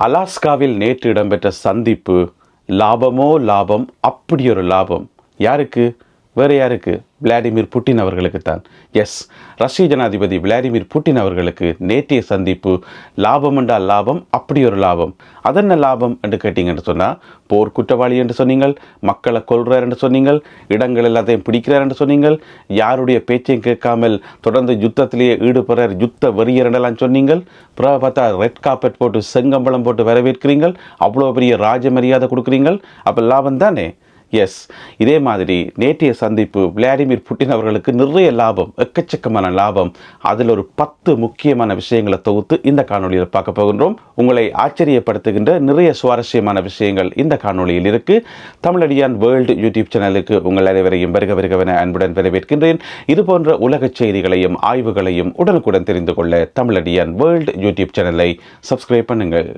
அலாஸ்காவில் நேற்று இடம்பெற்ற சந்திப்பு லாபமோ லாபம்? அப்படி ஒரு லாபம். யாருக்கு? வேறு யாருக்கு? விளாடிமிர் புட்டின் அவர்களுக்கு தான் எஸ் ரஷ்ய ஜனாதிபதி விளாடிமிர் புட்டின் அவர்களுக்கு நேற்றைய சந்திப்பு. லாபம் என்றால் லாபம் அப்படி ஒரு லாபம். அதென்ன லாபம் என்று கேட்டீங்கன்னு சொன்னால் போர் குற்றவாளி என்று சொன்னீங்கள் மக்களை கொள்கிறார் என்று சொன்னீங்கள் இடங்கள் எல்லாத்தையும் பிடிக்கிறார் என்று சொன்னீங்கள் யாருடைய பேச்சையும் கேட்காமல் தொடர்ந்து யுத்தத்திலேயே ஈடுபடுறார் யுத்த வெறியர் என்றெல்லாம் சொன்னீங்கள் அப்புறம் பார்த்தா ரெட் காப்பெட் போட்டு செங்கம்பளம் போட்டு வரவேற்கிறீங்கள் அவ்வளோ பெரிய ராஜ மரியாதை கொடுக்குறீங்கள் அப்போ லாபம் தானே? எஸ் இதே மாதிரி நேற்றைய சந்திப்பு விளாடிமிர் புட்டின் அவர்களுக்கு நிறைய லாபம் எக்கச்சக்கமான லாபம். அதில் ஒரு பத்து முக்கியமான விஷயங்களை தொகுத்து இந்த காணொலியில் பார்க்க போகின்றோம். உங்களை ஆச்சரியப்படுத்துகின்ற நிறைய சுவாரஸ்யமான விஷயங்கள் இந்த காணொளியில் இருக்கு. தமிழடியான் வேர்ல்டு யூடியூப் சேனலுக்கு உங்கள் அனைவரையும் வருக வருகவென அன்புடன் வரவேற்கின்றேன். இது போன்ற உலக செய்திகளையும் ஆய்வுகளையும் உடனுக்குடன் தெரிந்து கொள்ள தமிழடியான் வேர்ல்டு யூடியூப் சேனலை சப்ஸ்கிரைப் பண்ணுங்கள்.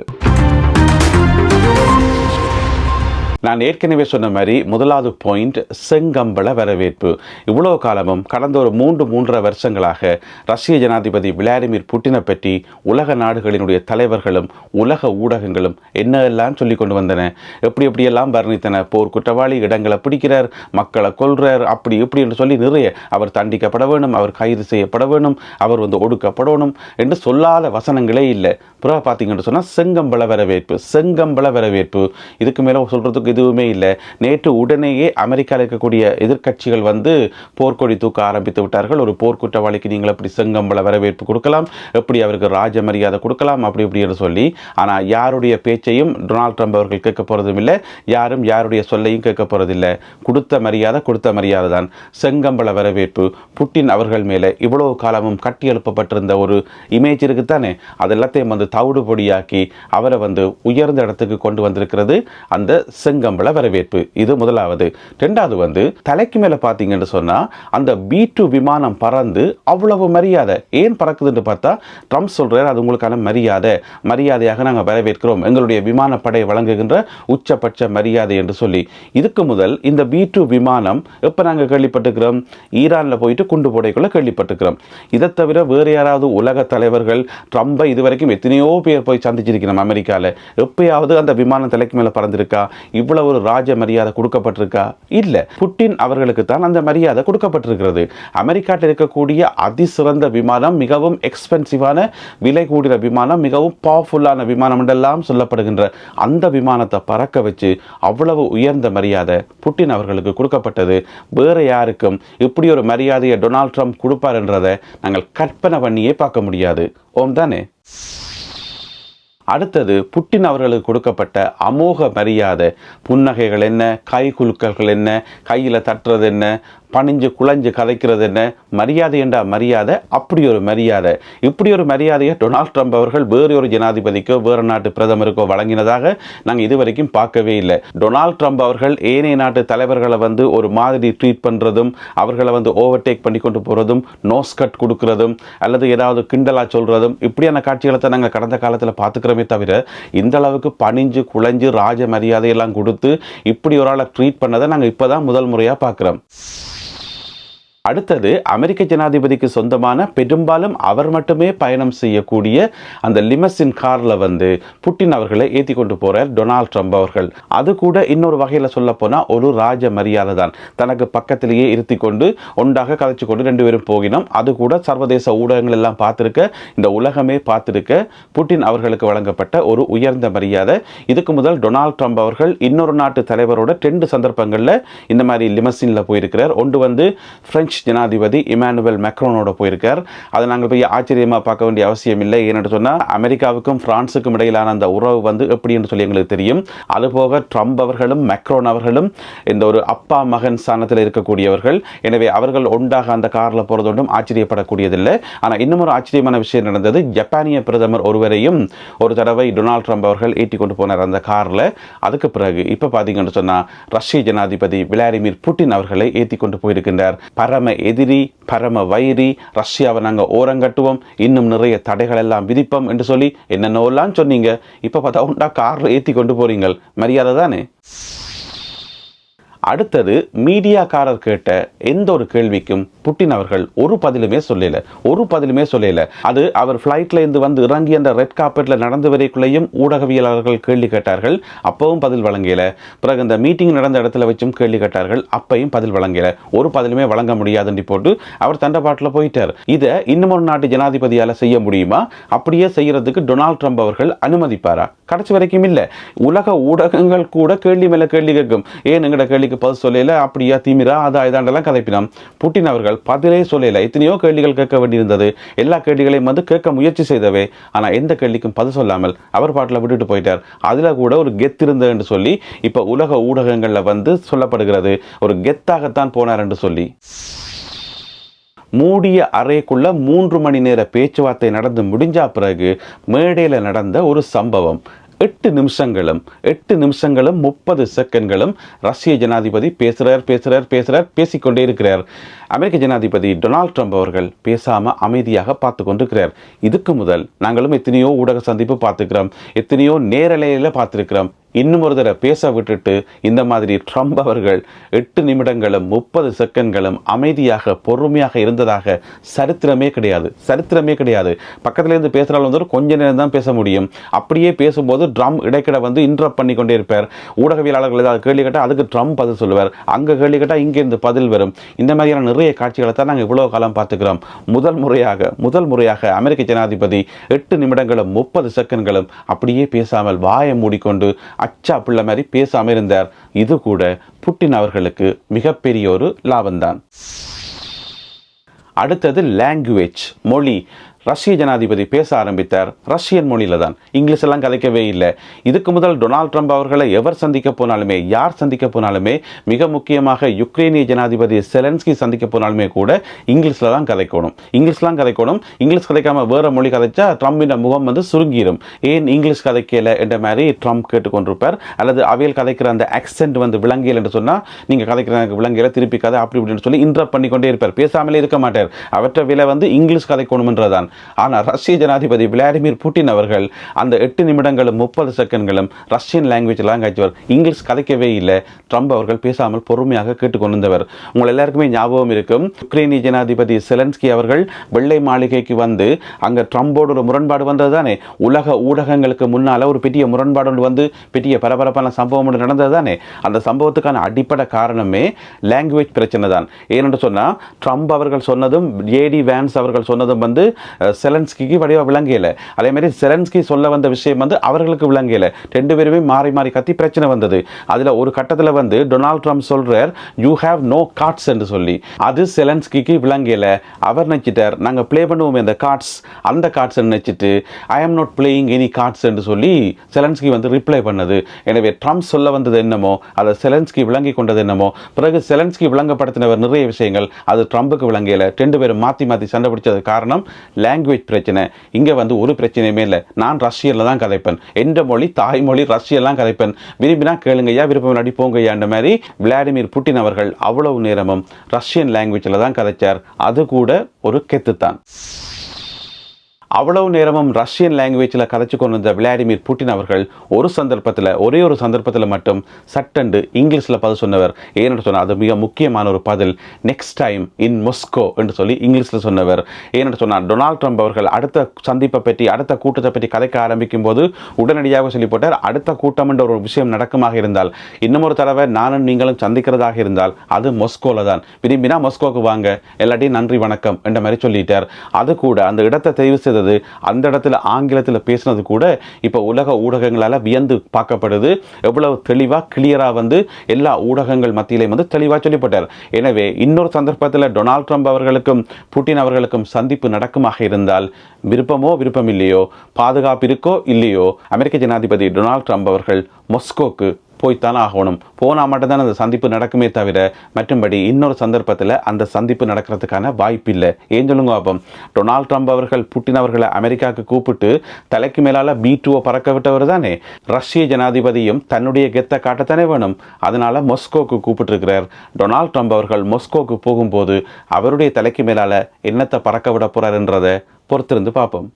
நான் ஏற்கனவே சொன்ன மாதிரி முதலாவது பாயிண்ட் செங்கம்பள வரவேற்பு. இவ்வளோ காலமும் கடந்த ஒரு மூன்று மூன்றரை வருஷங்களாக ரஷ்ய ஜனாதிபதி விளாடிமிர் புட்டினை பற்றி உலக நாடுகளினுடைய தலைவர்களும் உலக ஊடகங்களும் என்னெல்லாம் சொல்லி கொண்டு வந்தன? எப்படி எப்படியெல்லாம் வர்ணித்தன? போர் குற்றவாளி இடங்களை பிடிக்கிறார் மக்களை கொல்றார் அப்படி இப்படி என்று சொல்லி நிறைய அவர் தண்டிக்கப்பட வேண்டும் அவர் கைது செய்யப்பட வேண்டும் அவர் வந்து ஒடுக்கப்படணும் என்று சொல்லாத வசனங்களே இல்லை. புறா பார்த்தீங்கன்னு சொன்னால் செங்கம்பள வரவேற்பு செங்கம்பள வரவேற்பு. இதுக்கு மேலே சொல்கிறதுக்கு எதுவுமே இல்லை. நேற்று உடனேயே அமெரிக்காவில் இருக்கக்கூடிய எதிர்க்கட்சிகள் வந்து போர்க்கொடி தூக்க ஆரம்பித்து விட்டார்கள். ஒரு போர்க்குற்றவாளிக்கு நீங்கள் எப்படி செங்கம்பள வரவேற்பு கொடுக்கலாம். எப்படி அவருக்கு ராஜ மரியாதை கொடுக்கலாம்? அப்படி இப்படின்னு சொல்லி. ஆனால் யாருடைய பேச்சையும் டொனால்ட் ட்ரம்ப் அவர்கள் கேட்க போகிறதும் இல்லை. யாரும் யாருடைய சொல்லையும் கேட்க போகிறதில்லை கொடுத்த மரியாதை கொடுத்த மரியாதை தான். செங்கம்பள வரவேற்பு. புட்டின் அவர்கள் மேலே இவ்வளவு காலமும் கட்டி எழுப்பப்பட்டிருந்த ஒரு இமேஜ் இருக்குத்தானே? அது எல்லாத்தையும் வந்து தவிடு பொடியாக்கி அவரை வந்து உயர்ந்த இடத்துக்கு கொண்டு வந்திருக்கிறது. அந்த செங்கம்பள வரவேற்பு. இது முதலாவது. ரெண்டாவது வந்து தலைக்கு மேலே பார்த்தீங்கன்னு சொன்னால் அந்த பி டூ விமானம் பறந்து அவ்வளவு மரியாதை. ஏன் பறக்குதுன்னு பார்த்தா ட்ரம்ப் சொல்கிறார் அது உங்களுக்கான மரியாதை. மரியாதையாக நாங்கள் வரவேற்கிறோம். எங்களுடைய விமானப்படை வழங்குகின்ற உச்சபட்ச மரியாதை என்று சொல்லி. இதுக்கு முதல் இந்த பி டூ விமானம் எப்போ நாங்கள் கேள்விப்பட்டிருக்கிறோம்? ஈரானில் போயிட்டு குண்டு போடைக்குள்ள கேள்விப்பட்டிருக்கிறோம். இதை தவிர வேறு யாராவது உலக தலைவர்கள் ட்ரம்பை இதுவரைக்கும் எத்தனையோ பேர் போய் சந்திச்சிருக்கிறோம் அமெரிக்காவில் எப்பயாவது அந்த விமானம் தலைக்கு மேலே பறந்திருக்கா? இவ்வளவு ஒரு ராஜ மரியாதை கொடுக்கப்பட்டிருக்கா? இல்லை புட்டின் அவர்களுக்கு தான் அந்த மரியாதை கொடுக்கப்பட்டிருக்கிறது. அமெரிக்காவில் இருக்கக்கூடிய அதிசிறந்த விமானம் மிகவும் எக்ஸ்பென்சிவான விலை கூடிய விமானம் மிகவும் பவர்ஃபுல்லான விமானம் என்றெல்லாம் சொல்லப்படுகின்ற அந்த விமானத்தை பறக்க வச்சு அவ்வளவு உயர்ந்த மரியாதை புட்டின் அவர்களுக்கு கொடுக்கப்பட்டது. வேறு யாருக்கும் இப்படி ஒரு மரியாதையை டொனால்ட் ட்ரம்ப் கொடுப்பார் என்றதை நாங்கள் கற்பனை பண்ணியே பார்க்க முடியாது. ஓம் தானே? அடுத்தது புட்டின் அவர்களுக்கு கொடுக்கப்பட்ட அமோக மரியாதை. புன்னகைகள் என்ன? கை குலுக்கல்கள் என்ன? கையில் தட்டுறது என்ன? பணிஞ்சு குழஞ்சு கதைக்கிறது என்ன? மரியாதை என்றா மரியாதை அப்படி ஒரு மரியாதை. இப்படி ஒரு மரியாதையை டொனால்ட் ட்ரம்ப் அவர்கள் வேறு ஒரு ஜனாதிபதிக்கோ வேறு நாட்டு பிரதமருக்கோ வழங்கினதாக நாங்கள் இதுவரைக்கும் பார்க்கவே இல்லை. டொனால்ட் ட்ரம்ப் அவர்கள் ஏனைய நாட்டு தலைவர்களை வந்து ஒரு மாதிரி ட்ரீட் பண்ணுறதும் அவர்களை வந்து ஓவர்டேக் பண்ணி கொண்டு போகிறதும் நோஸ் கட் கொடுக்கறதும் அல்லது ஏதாவது கிண்டலாக சொல்கிறதும் இப்படியான காட்சிகளை தான் நாங்கள் கடந்த காலத்தில் பார்த்துக்கிறோமே தவிர இந்த அளவுக்கு பணிஞ்சு குழஞ்சு ராஜ மரியாதையெல்லாம் கொடுத்து இப்படி ஒரு ஆளை ட்ரீட் பண்ணதை நாங்கள் இப்போ தான் முதல் முறையாக பார்க்குறோம். அடுத்தது அமெரிக்க ஜனாதிபதிக்கு சொந்தமான பெரும்பாலும் அவர் மட்டுமே பயணம் செய்யக்கூடிய அந்த லிமஸின் காரில் வந்து புட்டின் அவர்களை ஏற்றி கொண்டு போகிறார் டொனால்ட் ட்ரம்ப் அவர்கள். அது கூட இன்னொரு வகையில் சொல்ல போனால் ஒரு ராஜ மரியாதை தான். தனக்கு பக்கத்திலேயே இருத்தி கொண்டு ஒன்றாக கதைச்சு கொண்டு ரெண்டு பேரும் போகினோம். அது கூட சர்வதேச ஊடகங்கள் எல்லாம் பார்த்துருக்க இந்த உலகமே பார்த்துருக்க புட்டின் அவர்களுக்கு வழங்கப்பட்ட ஒரு உயர்ந்த மரியாதை. இதுக்கு முதல் டொனால்ட் ட்ரம்ப் அவர்கள் இன்னொரு நாட்டு தலைவரோட ரெண்டு சந்தர்ப்பங்களில் இந்த மாதிரி லிமசினில் போயிருக்கிறார். ஒன்று வந்து பிரெஞ்சு ஜனாதிபதி இமானுவல் மெக்ரோனோட போயிருக்கார். அதை நாங்கள் போய் ஆச்சரியமாக பார்க்க வேண்டிய அவசியம் இல்லை. ஏன்னு சொன்னால் அமெரிக்காவுக்கும் பிரான்ஸுக்கும் இடையிலான அந்த உறவு வந்து எப்படி என்று சொல்லி எங்களுக்கு தெரியும். அதுபோக ட்ரம்ப் அவர்களும் மெக்ரோன் அவர்களும் இந்த ஒரு அப்பா மகன் ஸ்தானத்தில் இருக்கக்கூடியவர்கள். எனவே அவர்கள் ஒன்றாக அந்த காரில் போகிறது ஒன்றும் ஆச்சரியப்படக்கூடியதில்லை. ஆனால் இன்னும் ஒரு ஆச்சரியமான விஷயம் நடந்தது. ஜப்பானிய பிரதமர் ஒருவரையும் ஒரு தடவை டொனால்ட் ட்ரம்ப் அவர்கள் ஏற்றி கொண்டு போனார் அந்த காரில். அதுக்கு பிறகு இப்போ பார்த்தீங்கன்னு சொன்னால் ரஷ்ய ஜனாதிபதி விளாடிமிர் புட்டின் அவர்களை ஏற்றி கொண்டு போயிருக்கின்றார். பரம எதிரி பரம வைரி ரஷ்யாவை நாங்கள் ஓரங்கட்டுவோம் இன்னும் நிறைய தடைகள் எல்லாம் விதிப்போம் என்று சொல்லி என்னென்னலாம் சொன்னீங்க? இப்போ பார்த்தா உண்டா காரில் ஏற்றி கொண்டு போறீங்க மரியாதை தானே? அடுத்தது மீடியாக்காரர் கேட்ட எந்த ஒரு கேள்விக்கும் புட்டின் அவர்கள் ஒரு பதிலுமே சொல்லல ஒரு பதிலுமே சொல்லல. அது அவர் ஃப்ளைட்ல இருந்து வந்து இறங்கி அந்த ரெட் கார்பெட்ல நடந்து வரைக்குள்ளேயும் ஊடகவியலாளர்கள் கேள்வி கேட்டார்கள் அப்பவும் பதில் வழங்கல. பிறகு இந்த மீட்டிங் நடந்த இடத்துல வச்சும் கேள்வி கேட்டார்கள் அப்பையும் பதில் வழங்கல. ஒரு பதிலுமே வழங்க முடியாதுன்னு போட்டு அவர் தண்டபாட்டில் போயிட்டார். இதை இன்னும் ஒரு நாட்டு ஜனாதிபதியால செய்ய முடியுமா? அப்படியே செய்யறதுக்கு டொனால்ட் ட்ரம்ப் அவர்கள் அனுமதிப்பாரா? கடைசி வரைக்கும் இல்லை. உலக ஊடகங்கள் கூட கேள்வி மேல கேள்வி கேட்கும். ஏன் எங்கட கேள்விக்கு பதில் சொல்லல? அப்படியா திமிரா? அதா இதாண்டெல்லாம் கதைப்பினோம். புட்டின் அவர்கள் கேட்டார்கள் பதிலே சொல்லல. எத்தனையோ கேள்விகள் கேட்க வேண்டியிருந்தது. எல்லா கேள்விகளையும் வந்து கேட்க முயற்சி செய்தவே ஆனால் எந்த கேள்விக்கும் பதில் சொல்லாமல் அவர் பாட்டில் விட்டுட்டு போயிட்டார். அதில் கூட ஒரு கெத் இருந்ததுன்னு சொல்லி இப்போ உலக ஊடகங்களில் வந்து சொல்லப்படுகிறது ஒரு கெத்தாகத்தான் போனார் என்று சொல்லி. மூடிய அறைக்குள்ள மூன்று மணி நேர பேச்சுவார்த்தை நடந்து முடிஞ்ச பிறகு மேடையில் நடந்த ஒரு சம்பவம். எட்டு நிமிஷங்களும் எட்டு நிமிஷங்களும் முப்பது செகண்ட்களும் ரஷ்ய ஜனாதிபதி பேசுகிறார் பேசுகிறார் பேசுகிறார் பேசிக்கொண்டே இருக்கிறார். அமெரிக்க ஜனாதிபதி டொனால்ட் ட்ரம்ப் அவர்கள் பேசாமல் அமைதியாக பார்த்து கொண்டிருக்கிறார். இதுக்கு முதல் நாங்களும் எத்தனையோ ஊடக சந்திப்பு பார்த்துக்கிறோம் எத்தனையோ நேரலையில் பார்த்துருக்கிறோம். இன்னும் ஒரு தடவை பேச விட்டுட்டு இந்த மாதிரி ட்ரம்ப் அவர்கள் எட்டு நிமிடங்களும் முப்பது செகண்ட்களும் அமைதியாக பொறுமையாக இருந்ததாக சரித்திரமே கிடையாது. சரித்திரமே கிடையாது. பக்கத்துலேருந்து இருந்து வந்து கொஞ்ச நேரம் தான் பேச முடியும். அப்படியே பேசும்போது ட்ரம் இடைக்கிட வந்து இன்ட்ரப் பண்ணி கொண்டே இருப்பார். ஊடகவியலாளர்கள் ஏதாவது கேள்வி கேட்டால் அதுக்கு ட்ரம்ப் பதில் சொல்லுவார். அங்கே கேள்வி கேட்டால் இங்கேருந்து பதில் வரும். இந்த மாதிரியான நிறைய காட்சிகளை தான் நாங்கள் இவ்வளோ காலம் பார்த்துக்கிறோம். முதல் முறையாக முதல் முறையாக அமெரிக்க ஜனாதிபதி எட்டு நிமிடங்களும் முப்பது செகண்ட்களும் அப்படியே பேசாமல் வாயை மூடிக்கொண்டு அச்சா பிள்ளை மாதிரி பேசாமல் இருந்தார். இது கூட புட்டின் அவர்களுக்கு மிகப்பெரிய ஒரு லாபம்தான். அடுத்தது லாங்குவேஜ் மொழி. ரஷ்ய ஜனாதிபதி பேச ஆரம்பித்தார். ரஷ்யன் மொழியில தான் இங்கிலீஷ் எல்லாம் கதைக்கவே இல்லை. இதுக்கு முதல் டொனால்ட் ட்ரம்ப் அவர்களை எவர் சந்திக்க போனாலுமே யார் சந்திக்க போனாலுமே மிக முக்கியமாக யுக்ரைனிய ஜனாதிபதி செலன்ஸ்கி சந்திக்க போனாலுமே கூட இங்கிலீஷில் தான் கதைக்கணும். இங்கிலீஷ்லாம் கதைக்கணும். இங்கிலீஷ் கதைக்காமல் வேறு மொழி கதைச்சா ட்ரம்பின் முகம் வந்து சுருங்கிடும் ஏன் இங்கிலீஷ் கதைக்கல என்ற மாதிரி ட்ரம்ப் கேட்டுக்கொண்டிருப்பார். அல்லது அவையில் கதைக்கிற அந்த ஆக்சென்ட் வந்து விளங்கியல் என்று சொன்னால் நீங்கள் கதைக்கிற விளங்கியல திருப்பி கதை அப்படி இப்படின்னு சொல்லி இன்டர் பண்ணிக்கொண்டே இருப்பார். பேசாமலே இருக்க மாட்டார். அவற்றை விலை வந்து இங்கிலீஷ் கதைக்கணும்ன்றதான் ஆனால் ரஷ்ய ஜனாதிபதி விளாடிமிர் புட்டின் அவர்கள் அந்த எட்டு நிமிடங்களும் முப்பது செகண்ட்களும் ரஷ்யன் லாங்குவேஜ் லாங்குவேஜ் இங்கிலீஷ் கதைக்கவே இல்லை. ட்ரம்ப் அவர்கள் பேசாமல் பொறுமையாக கேட்டுக்கொண்டிருந்தவர் உங்கள் எல்லாருக்குமே ஞாபகம் இருக்கும். உக்ரைனிய ஜனாதிபதி செலன்ஸ்கி அவர்கள் வெள்ளை மாளிகைக்கு வந்து அங்கே ட்ரம்போட ஒரு முரண்பாடு வந்தது தானே? உலக ஊடகங்களுக்கு முன்னால் ஒரு பெரிய முரண்பாடு ஒன்று வந்து பெரிய பரபரப்பான சம்பவம் ஒன்று நடந்தது தானே? அந்த சம்பவத்துக்கான அடிப்படை காரணமே லாங்குவேஜ் பிரச்சனை தான். ஏனென்று சொன்னால் ட்ரம்ப் அவர்கள் சொன்னதும் ஏடி வேன்ஸ் அவர்கள் சொன்னதும் வந்து செலன்ஸ்கிக்கு வடிவாக விளங்கலை. அதே மாதிரி செலன்ஸ்கி சொல்ல வந்த விஷயம் வந்து அவர்களுக்கு விளங்கலை. ரெண்டு பேருமே மாறி மாறி கத்தி பிரச்சனை வந்தது. அதில் ஒரு கட்டத்தில் வந்து டொனால்ட் ட்ரம்ப் சொல்கிறார் யூ ஹேவ் நோ கார்ட்ஸ் என்று சொல்லி. அது செலன்ஸ்கிக்கு விளங்கலை. அவர் நினச்சிட்டார் நாங்கள் ப்ளே பண்ணுவோம் இந்த கார்ட்ஸ் அந்த கார்ட்ஸ் நினைச்சிட்டு ஐ am not playing any cards என்று சொல்லி செலன்ஸ்கி வந்து ரிப்ளை பண்ணது. எனவே ட்ரம்ப் சொல்ல வந்தது என்னமோ அதை செலன்ஸ்கி விளங்கி கொண்டது என்னமோ பிறகு செலன்ஸ்கி விளங்கப்படுத்தினவர் நிறைய விஷயங்கள் அது ட்ரம்புக்கு விளங்கல. ரெண்டு பேரும் மாற்றி மாற்றி சண்டை பிடிச்சது காரணம் லாங்குவேஜ் பிரச்சனை. இங்கே வந்து ஒரு பிரச்சனையுமே இல்லை. நான் ரஷ்யனில் தான் கதைப்பேன். என்ற மொழி தாய்மொழி ரஷ்யெல்லாம் கதைப்பேன். விரும்பினா கேளுங்கய்யா விருப்பம் இல்லாட்டி போங்கய்யான்ற மாதிரி விளாடிமிர் புட்டின் அவர்கள் அவ்வளவு நேரமும் ரஷ்யன் லாங்குவேஜில் தான் கதைச்சார். அது கூட ஒரு கெத்துத்தான். அவ்வளவு நேரமும் ரஷ்யன் லாங்குவேஜில் கதைச்சு கொண்டு வந்த விளாடிமிர் புட்டின் அவர்கள் ஒரு சந்தர்ப்பத்தில் ஒரே ஒரு சந்தர்ப்பத்தில் மட்டும் சட்டண்டு இங்கிலீஷில் பதில் சொன்னவர். ஏன்னு சொன்னால் அது மிக முக்கியமான ஒரு பதில். நெக்ஸ்ட் டைம் இன் மொஸ்கோ என்று சொல்லி இங்கிலீஷில் சொன்னவர். ஏன்னு சொன்னால் டொனால்ட் ட்ரம்ப் அவர்கள் அடுத்த சந்திப்பை பற்றி அடுத்த கூட்டத்தை பற்றி கதைக்க ஆரம்பிக்கும் போது உடனடியாக சொல்லி போட்டார் அடுத்த கூட்டம் என்ற ஒரு விஷயம் நடக்குமாக இருந்தால் இன்னும் ஒரு தடவை நானும் நீங்களும் சந்திக்கிறதாக இருந்தால் அது மொஸ்கோவில் தான். விரும்பினா மொஸ்கோவுக்கு வாங்க. எல்லாத்தையும் நன்றி வணக்கம் என்ற மாதிரி சொல்லிட்டார். அது கூட அந்த இடத்தை தெரிவு இருந்தது அந்த இடத்துல ஆங்கிலத்தில் பேசினது கூட இப்போ உலக ஊடகங்களால் வியந்து பார்க்கப்படுது. எவ்வளவு தெளிவாக கிளியராக வந்து எல்லா ஊடகங்கள் மத்தியிலையும் வந்து தெளிவாக சொல்லிப்பட்டார். எனவே இன்னொரு சந்தர்ப்பத்தில் டொனால்ட் ட்ரம்ப் அவர்களுக்கும் புட்டின் அவர்களுக்கும் சந்திப்பு நடக்குமாக இருந்தால் விருப்பமோ விருப்பம் இல்லையோ பாதுகாப்பு இருக்கோ இல்லையோ அமெரிக்க ஜனாதிபதி டொனால்ட் ட்ரம்ப் அவர்கள் மொஸ்கோக்கு போய்த்தான் ஆகணும். போனால் மட்டும்தான் அந்த சந்திப்பு நடக்குமே தவிர மற்றும்படி இன்னொரு சந்தர்ப்பத்தில் அந்த சந்திப்பு நடக்கிறதுக்கான வாய்ப்பு இல்லை ஏன் சொல்லுங்க அப்போ டொனால்ட் ட்ரம்ப் அவர்கள் புட்டின் அவர்களை அமெரிக்காவுக்கு கூப்பிட்டு தலைக்கு மேலால் பி டூவை பறக்க விட்டவர் தானே? ரஷ்ய ஜனாதிபதியும் தன்னுடைய கெத்தை காட்டத்தானே வேணும். அதனால் மொஸ்கோக்கு கூப்பிட்டுருக்கிறார். டொனால்ட் ட்ரம்ப் அவர்கள் மொஸ்கோக்கு போகும்போது அவருடைய தலைக்கு மேலால் என்னத்தை பறக்க விட போறாருன்றதை பொறுத்திருந்து பார்ப்போம்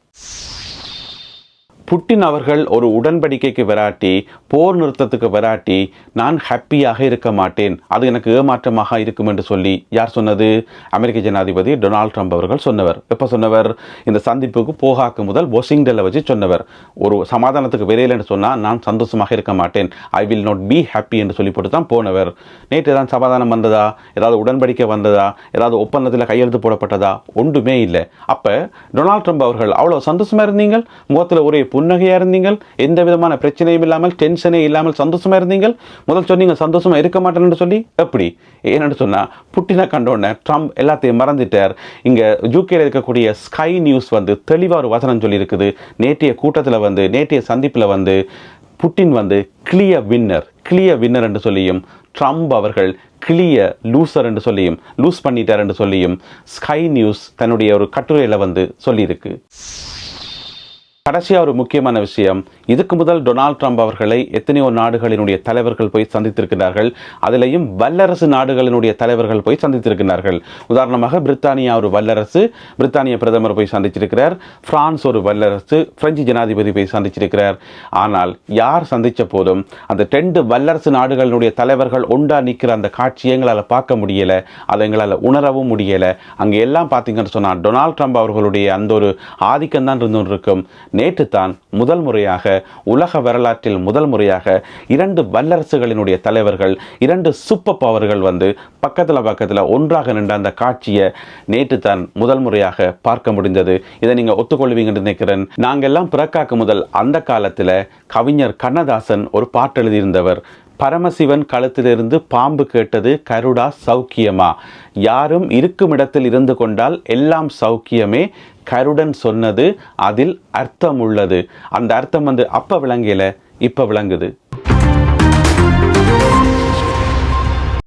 புட்டின் அவர்கள் ஒரு உடன்படிக்கைக்கு விராட்டி போர் நிறுத்தத்துக்கு விராட்டி நான் ஹாப்பியாக இருக்க மாட்டேன். அது எனக்கு ஏமாற்றமாக இருக்கும் என்று சொல்லி யார் சொன்னது? அமெரிக்க ஜனாதிபதி டொனால்ட் ட்ரம்ப் அவர்கள் சொன்னவர். எப்போ சொன்னவர்? இந்த சந்திப்புக்கு போகாக்கு முதல் வாஷிங்டனில் வச்சு சொன்னவர். ஒரு சமாதானத்துக்கு விரையில்னு சொன்னால் நான் சந்தோஷமாக இருக்க மாட்டேன். I will not be happy என்று சொல்லி போட்டு தான் போனவர். நேற்று தான் சமாதானம் வந்ததா? ஏதாவது உடன்படிக்கை வந்ததா? ஏதாவது ஒப்பந்தத்தில் கையெழுத்து போடப்பட்டதா? ஒன்றுமே இல்லை. அப்போ டொனால்ட் ட்ரம்ப் அவர்கள் அவ்வளோ சந்தோஷமாக இருந்தீங்கள்? முகத்தில் ஒரே புன்னகையாக இருந்தீங்கள் எந்த விதமான பிரச்சனையும் இல்லாமல் டென்ஷனே இல்லாமல் சந்தோஷமாக இருந்தீங்கள். முதல் சொன்னீங்க சந்தோஷமாக இருக்க மாட்டேன்னு சொல்லி எப்படி? ஏன்னு சொன்னால் புட்டினை கண்டோடனே ட்ரம்ப் எல்லாத்தையும் மறந்துட்டார். இங்கே யூகேல இருக்கக்கூடிய ஸ்கை நியூஸ் வந்து தெளிவாக ஒரு வசனம் சொல்லியிருக்குது. நேற்றைய கூட்டத்தில் வந்து நேற்றைய சந்திப்பில் வந்து புட்டின் வந்து கிளிய வின்னர் கிளிய வின்னர் என்று சொல்லியும் ட்ரம்ப் அவர்கள் கிளிய லூசர் என்று சொல்லியும் லூஸ் பண்ணிட்டார் என்று சொல்லியும் ஸ்கை நியூஸ் தன்னுடைய ஒரு கட்டுரையில் வந்து சொல்லியிருக்கு. கடைசியாக ஒரு முக்கியமான விஷயம். இதுக்கு முதல் டொனால்ட் ட்ரம்ப் அவர்களை எத்தனையோ நாடுகளினுடைய தலைவர்கள் போய் சந்தித்திருக்கிறார்கள். அதிலையும் வல்லரசு நாடுகளினுடைய தலைவர்கள் போய் சந்தித்திருக்கிறார்கள். உதாரணமாக பிரித்தானியா ஒரு வல்லரசு பிரித்தானிய பிரதமர் போய் சந்திச்சிருக்கிறார். பிரான்ஸ் ஒரு வல்லரசு பிரெஞ்சு ஜனாதிபதி போய் சந்திச்சிருக்கிறார். ஆனால் யார் சந்தித்த போதும் அந்த ரெண்டு வல்லரசு நாடுகளினுடைய தலைவர்கள் ஒன்றா நிற்கிற அந்த காட்சியை எங்களால் பார்க்க முடியலை. அதை எங்களால் உணரவும் முடியலை. அங்கே எல்லாம் பார்த்தீங்கன்னு சொன்னால் டொனால்ட் ட்ரம்ப் அவர்களுடைய அந்த ஒரு ஆதிக்கம் தான் இருந்து இருக்கும் நேற்று தான் முதல் முறையாக உலக வரலாற்றில் முதல் முறையாக இரண்டு வல்லரசுகளினுடைய தலைவர்கள் இரண்டு சூப்பர் பவர்கள் வந்து பக்கத்தில் பக்கத்தில் ஒன்றாக நின்ற அந்த காட்சியை நேற்று தான் முதல் முறையாக பார்க்க முடிந்தது. இதை நீங்கள் ஒத்துக்கொள்வீங்கன்னு நினைக்கிறேன். நாங்கெல்லாம் பிறக்காக்கு முதல் அந்த காலத்தில் கவிஞர் கண்ணதாசன் ஒரு பாட்டு எழுதியிருந்தவர். பரமசிவன் கழுத்திலிருந்து பாம்பு கேட்டது கருடா சௌக்கியமா? யாரும் இருக்கும் இடத்தில் இருந்து கொண்டால் எல்லாம் சௌக்கியமே. கருடன் சொன்னது அதில் அர்த்தம் உள்ளது அந்த அர்த்தம் வந்து அப்போ விளங்கல இப்போ விளங்குது.